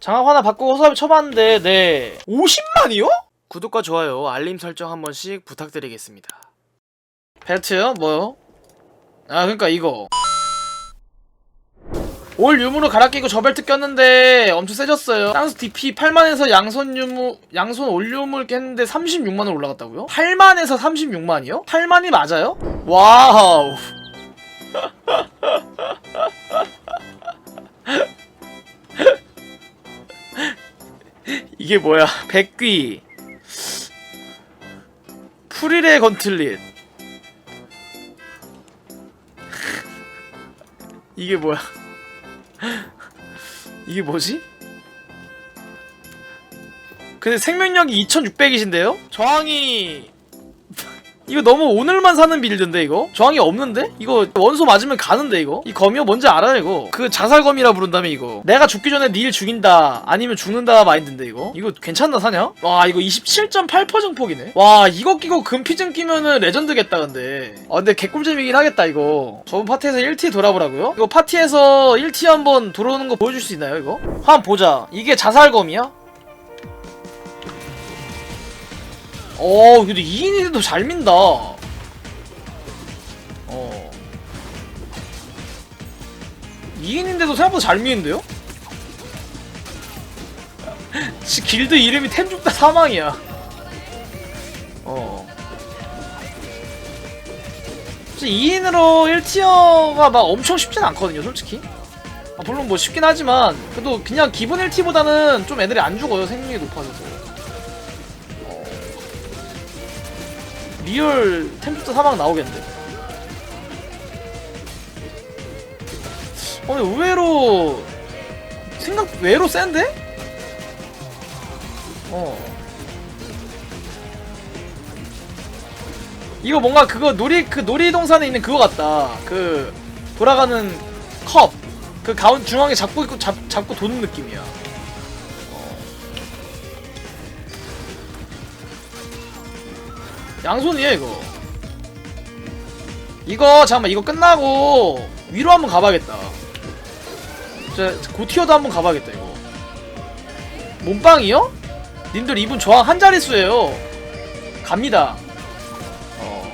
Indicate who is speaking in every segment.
Speaker 1: 장갑 하나 바꾸고 허수아비 쳐봤는데 네 50만이요? 구독과 좋아요 알림 설정 한 번씩 부탁드리겠습니다 벨트요? 뭐요? 아 그니까 이거 올 유무로 갈아 끼고 저 벨트 꼈는데 엄청 세졌어요 땅스 DP 8만에서 양손 유무 양손 올 유무를 깼는데 36만원 올라갔다고요? 8만에서 36만이요? 8만이 맞아요? 와우 이게 뭐야 백귀 프릴의 건틀릿 이게 뭐야 이게 뭐지? 근데 생명력이 2600이신데요? 저항이 이거 너무 오늘만 사는 빌드인데 이거? 저항이 없는데? 이거 원소 맞으면 가는데 이거? 이 검이요 뭔지 알아요 이거? 그 자살검이라 부른다며 이거 내가 죽기 전에 닐 죽인다 아니면 죽는다 마인드인데 이거? 이거 괜찮나 사냐? 와 이거 27.8% 증폭이네 와 이거 끼고 금피증 끼면은 레전드겠다 근데 아 근데 개꿀잼이긴 하겠다 이거 저번 파티에서 1티 돌아보라고요? 이거 파티에서 1티 한번 돌아오는 거 보여줄 수 있나요 이거? 한번 보자 이게 자살검이야? 어, 근데 2인인데도 잘 민다. 어. 어. 2인인데도 생각보다 잘 미는데요? 씨, 길드 이름이 템죽다 사망이야. 어. 2인으로 1티어가 막 엄청 쉽진 않거든요, 솔직히. 아, 물론 뭐 쉽긴 하지만, 그래도 그냥 기본 1티보다는 좀 애들이 안 죽어요, 생명이 높아져서. 리얼 템프트 사막 나오겠는데? 어, 근데 의외로 생각 외로 센데? 어. 이거 뭔가 그거 놀이 그 놀이동산에 있는 그거 같다. 그 돌아가는 컵. 그 가운 중앙에 잡고 있고 잡, 잡고 도는 느낌이야. 양손이에요 이거. 이거 잠깐만 이거 끝나고 위로 한번 가봐야겠다. 저 고티어도 한번 가봐야겠다 이거. 몸빵이요? 님들 이분 저항 한 자릿수예요. 갑니다. 어.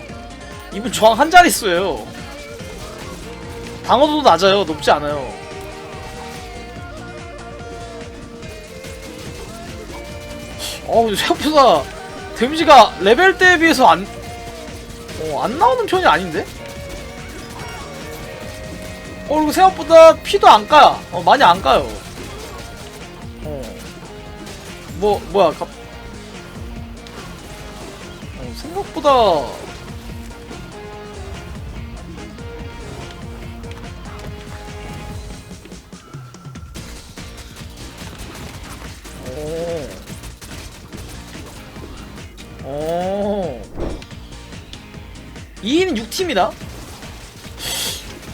Speaker 1: 이분 저항 한 자릿수예요. 방어도도 낮아요. 높지 않아요. 어우 생각보다 데미지가 레벨 때에 비해서 안, 어, 안 나오는 편이 아닌데? 어, 그리고 생각보다 피도 안 까요. 어, 많이 안 까요. 어. 뭐, 뭐야, 갑... 어, 생각보다. 6팀이다?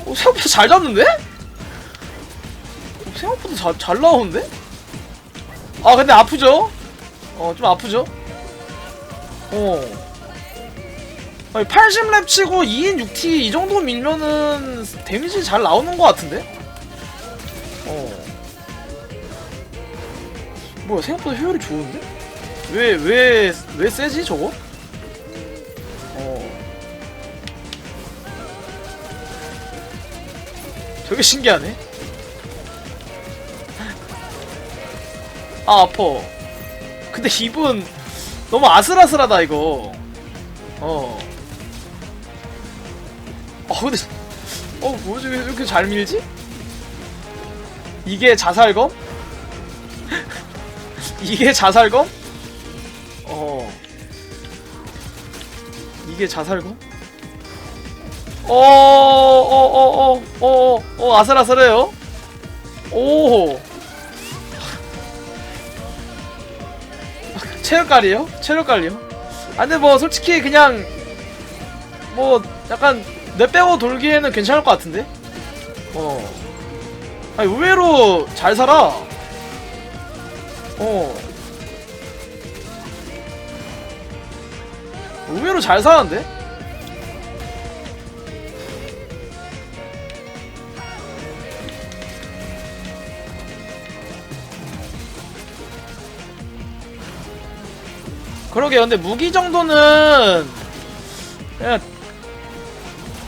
Speaker 1: 어, 생각보다 잘 잡는데? 어, 생각보다 잘, 잘 나오는데? 아, 근데 아프죠? 어, 좀 아프죠? 어. 아니, 80렙 치고 2인 6T 이 정도 밀면은 데미지 잘 나오는 것 같은데? 어. 뭐야, 생각보다 효율이 좋은데? 왜, 왜, 왜 세지, 저거? 되게 신기하네. 아, 아파. 근데 이분, 너무 아슬아슬하다, 이거. 어. 어, 근데, 어, 뭐지, 왜 이렇게 잘 밀지? 이게 자살검? 이게 자살검? 어 이게 자살고? 어어어어어어 어 어, 어, 아슬아슬해요. 오 체력깔이요? 체력깔이요? 아 근데 뭐 솔직히 그냥 뭐 약간 내 빼고 돌기에는 괜찮을 것 같은데? 어 아니 의외로 잘 살아 어 의외로 잘 사는데? 그러게 근데 무기 정도는 그냥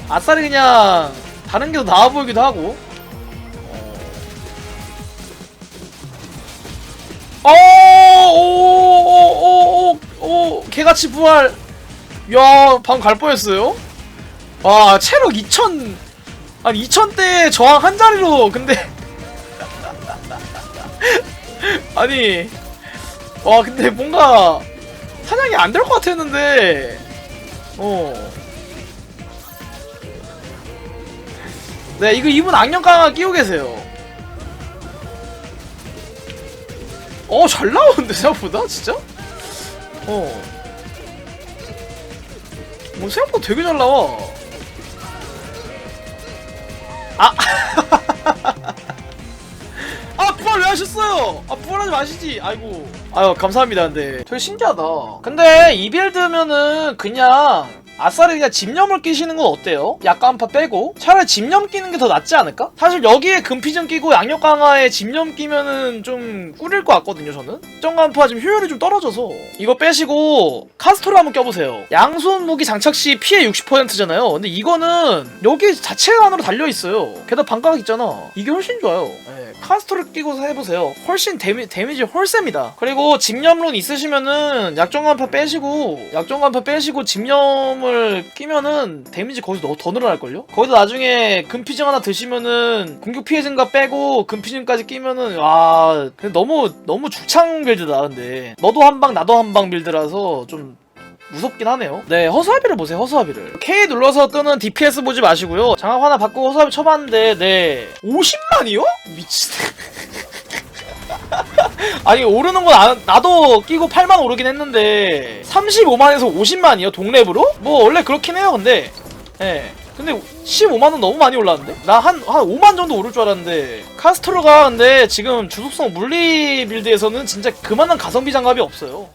Speaker 1: 아싸리 그냥 다른 게 더 나아 보이기도 하고. 어오오오오 오 개같이 부활. 야 방금 갈 뻔했어요. 와 체력 2000 아니 2000대 저항 한 자리로 근데. 아니 와 근데 뭔가 사냥이 안 될 것 같았는데 어. 네 이거 이분 악령 강화 끼고 계세요. 어 잘 나오는데 생각보다 진짜? 어. 뭐 생각보다 되게 잘 나와. 아. 아 부활 왜 하셨어요? 아 부활하지 마시지. 아이고. 아유 감사합니다. 근데 되게 신기하다. 근데 이 빌드면은 그냥 아싸리 그냥 집념을 끼시는 건 어때요? 약간 한파 빼고? 차라리 집념 끼는 게 더 낫지 않을까? 사실 여기에 금피전 끼고 양력 강화에 집념 끼면은 좀 꿀일 것 같거든요 저는. 정간파 지금 효율이 좀 떨어져서. 이거 빼시고 카스토를 한번 껴보세요. 양손 무기 장착 시 피해 60%잖아요. 근데 이거는 여기 자체 안으로 달려있어요. 게다가 반가락 있잖아. 이게 훨씬 좋아요. 네, 카스토를 끼고 해보세요. 훨씬 데미, 데미지 홀셉니다. 그리고 집념론 있으시면은 약정간파 빼시고 약정간파 빼시고 집념 을 끼면은 데미지 거기서 더, 더 늘어날걸요? 거기다 나중에 금피증 하나 드시면은 공격 피해 증가 빼고 금피증까지 끼면은 와 너무 너무 죽창 빌드다 근데 너도 한 방 나도 한 방 빌드라서 좀 무섭긴 하네요. 네, 허수아비를 보세요, 허수아비를. K 눌러서 뜨는 DPS 보지 마시고요. 장갑 하나 받고 허수아비 쳐봤는데, 네. 50만이요? 미친. 아니, 오르는 건 안- 나도 끼고 8만 오르긴 했는데, 35만에서 50만이요? 동랩으로? 뭐, 원래 그렇긴 해요, 근데. 예. 근데 15만은 너무 많이 올랐는데? 나 한, 한 5만 정도 오를 줄 알았는데, 카스트로가 근데 지금 주속성 물리 빌드에서는 진짜 그만한 가성비 장갑이 없어요.